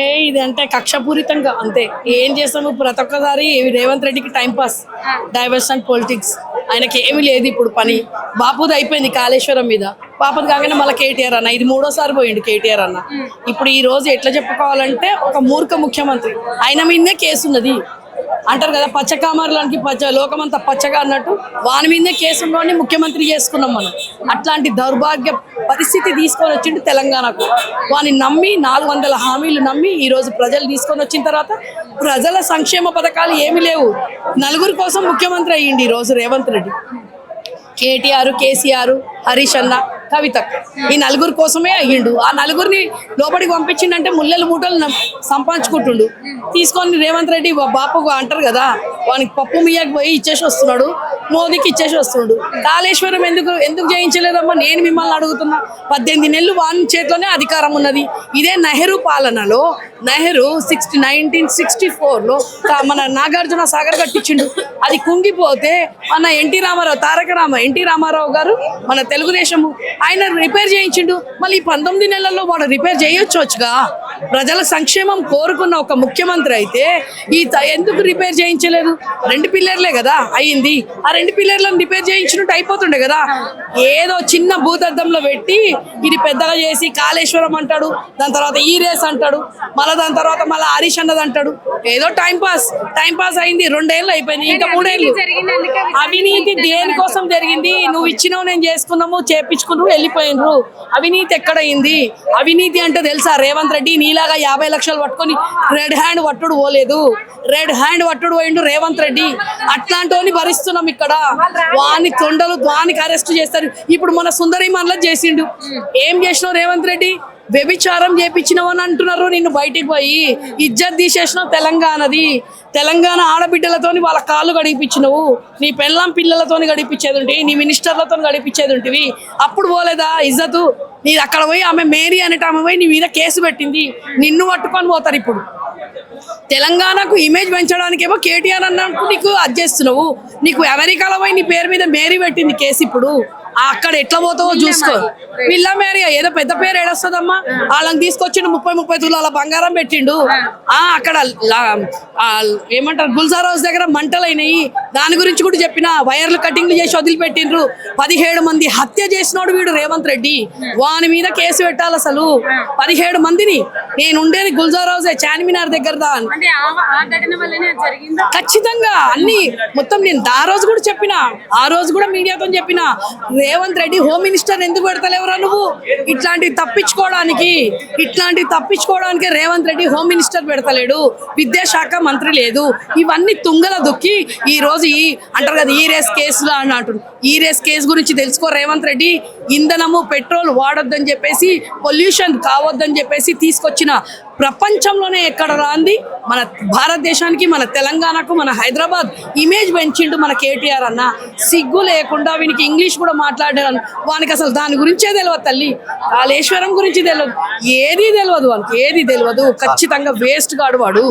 ఏ ఇది అంటే కక్షపూరితంగా అంతే. ఏం చేస్తాము ప్రతి ఒక్కసారి రేవంత్ రెడ్డికి టైం పాస్ డైవర్షన్ పొలిటిక్స్. ఆయనకి ఏమీ లేదు ఇప్పుడు పని. బాపుది అయిపోయింది కాళేశ్వరం మీద. బాపుది కాగానే మళ్ళీ కేటీఆర్ అన్న. ఇది మూడోసారి పోయిండు కేటీఆర్ అన్న. ఇప్పుడు ఈ రోజు ఎట్లా చెప్పుకోవాలంటే ఒక మూర్ఖ ముఖ్యమంత్రి. ఆయన మీదనే కేసు ఉన్నది అంటారు కదా పచ్చ పచ్చ లోకమంతా పచ్చగా అన్నట్టు వాని మీదే కేసు ముఖ్యమంత్రి చేసుకున్నాం మనం. అట్లాంటి దౌర్భాగ్య పరిస్థితి తీసుకొని వచ్చిండు తెలంగాణకు. వాని నమ్మి నాలుగు వందల హామీలు నమ్మి ఈరోజు ప్రజలు తీసుకొని వచ్చిన తర్వాత ప్రజల సంక్షేమ పథకాలు ఏమీ లేవు. నలుగురి కోసం ముఖ్యమంత్రి అయ్యింది ఈ రోజు రేవంత్ రెడ్డి. కేటీఆర్ కేసీఆర్ హరీష్ అన్న కవిత ఈ నలుగురు కోసమే అయ్యిండు. ఆ నలుగురిని లోపలికి పంపించిండంటే ముల్లెలు మూటలు సంపాదించుకుంటుండు. తీసుకొని రేవంత్ రెడ్డి బాపకు అంటారు కదా వానికి పప్పు మియ్యకి పోయి ఇచ్చేసి వస్తున్నాడు. మోదీకి ఇచ్చేసి వస్తున్నాడు కాళేశ్వరం ఎందుకు ఎందుకు చేయించలేదమ్మా నేను మిమ్మల్ని అడుగుతున్నా. పద్దెనిమిది నెలలు వాని చేతిలోనే అధికారం ఉన్నది. ఇదే నెహ్రూ పాలనలో నెహ్రూ సిక్స్టీ నైన్టీన్ సిక్స్టీ ఫోర్లో మన నాగార్జున సాగర్ కట్టించిండు. అది కుంగిపోతే మన N T Rama Rao Taraka Rama N T Rama Rao గారు మన తెలుగుదేశము ఆయన రిపేర్ చేయించిండు. మళ్ళీ ఈ పంతొమ్మిది నెలల్లో వాడు రిపేర్ చేయొచ్చు వచ్చుగా? ప్రజల సంక్షేమం కోరుకున్న ఒక ముఖ్యమంత్రి అయితే ఈ ఎందుకు రిపేర్ చేయించలేదు? రెండు పిల్లర్లే కదా అయ్యింది. ఆ రెండు పిల్లర్లను రిపేర్ చేయించినట్టు అయిపోతుండే కదా. ఏదో చిన్న భూతద్దంలో పెట్టి ఇది పెద్దగా చేసి కాళేశ్వరం అంటాడు దాని తర్వాత ఈ రేస్ అంటాడు మళ్ళీ దాని తర్వాత మళ్ళీ హరీష్ అన్నది అంటాడు. ఏదో టైం పాస్ టైం పాస్ అయింది రెండేళ్ళు అయిపోయింది ఇంకా మూడేళ్ళు. అవినీతి దేనికోసం జరిగింది? నువ్వు ఇచ్చినావు నేను చేసుకున్నాము చేపించుకున్నావు వెళ్ళిపోయినరు. అవినీతి ఎక్కడైంది అవినీతి అంటే తెలుసా రేవంత్ రెడ్డి మీలాగా యాభై లక్షలు పట్టుకొని రెడ్ హ్యాండ్ పట్టుడు పోలేదు. రెడ్ హ్యాండ్ పట్టుడు పోయిండు రేవంత్ రెడ్డి. అట్లాంటి భరిస్తున్నాం ఇక్కడ. వాని తొండలు వానికి అరెస్ట్ చేస్తారు. ఇప్పుడు మన సుందరి మనలో చేసిండు. ఏం చేసినావు రేవంత్ రెడ్డి? వ్యభిచారం చేపించినవని అంటున్నారు. నిన్ను బయటికి పోయి ఇజ్జత్ తీసేసినావు తెలంగాణది. తెలంగాణ ఆడబిడ్డలతోని వాళ్ళ కాళ్ళు గడిపించినవు. నీ పెళ్ళాం పిల్లలతోని గడిపించేది ఉంటే నీ మినిస్టర్లతో గడిపించేది ఉంటివి అప్పుడు పోలేదా ఇజ్జతు? నీ అక్కడ పోయి ఆమె మేరీ అనేట ఆమె పోయి నీ మీద కేసు పెట్టింది. నిన్ను పట్టుకొని పోతారు ఇప్పుడు. తెలంగాణకు ఇమేజ్ పెంచడానికేమో కేటీఆర్ అన్నట్టు నీకు అది చేస్తున్నావు. నీకు అమెరికాలో పోయి నీ పేరు మీద మేరీ పెట్టింది కేసు ఇప్పుడు. అక్కడ ఎట్లా పోతావో చూసుకో. పిల్ల మేరీ ఏదో పెద్ద పేరు ఏడొస్తుందమ్మా. వాళ్ళని తీసుకొచ్చిండు ముప్పై ముప్పై తులాల బంగారం పెట్టిండు. ఆ. అక్కడ ఏమంటారు గుల్జార్ హౌస్ దగ్గర మంటలైనాయి. దాని గురించి కూడా చెప్పిన వైర్లు కటింగ్లు చేసి వదిలిపెట్టిండ్రు. పదిహేడు మంది హత్య చేసినోడు వీడు రేవంత్ రెడ్డి. వాని మీద కేసు పెట్టాలి అసలు. పదిహేడు మందిని. నేను ఉండేది గుల్జార్ హౌస్ చార్మినార్ దగ్గర ఖచ్చితంగా అన్ని మొత్తం నేను ఆ రోజు కూడా చెప్పిన ఆ రోజు కూడా మీడియాతో చెప్పిన రేవంత్ రెడ్డి హోమ్ మినిస్టర్ ఎందుకు పెడతలేవురా నువ్వు? ఇట్లాంటివి తప్పించుకోవడానికి ఇట్లాంటివి తప్పించుకోవడానికి రేవంత్ రెడ్డి హోమ్ మినిస్టర్ పెడతలేడు. విద్యాశాఖ మంత్రి లేదు. ఇవన్నీ తుంగల దుక్కి ఈ రోజు ఈ అంటారు కదా ఈ రేస్ కేసులు అని అంటున్నారు. ఈ రేస్ కేసు గురించి తెలుసుకో రేవంత్ రెడ్డి. ఇంధనము పెట్రోల్ వాడొద్దని చెప్పేసి పొల్యూషన్ కావద్దని చెప్పేసి తీసుకొచ్చిన ప్రపంచంలోనే ఎక్కడ రాంది? మన భారతదేశానికి మన తెలంగాణకు మన హైదరాబాద్ ఇమేజ్ పెంచిండు మన కేటీఆర్ అన్న. సిగ్గు లేకుండా వీనికి ఇంగ్లీష్ కూడా మాట్లాడాను వానికి అసలు దాని గురించే తెలియదు తల్లి. కాళేశ్వరం గురించి తెలియదు ఏది తెలియదు వానికి. ఏది తెలియదు ఖచ్చితంగా వేస్ట్ గాడు వాడు.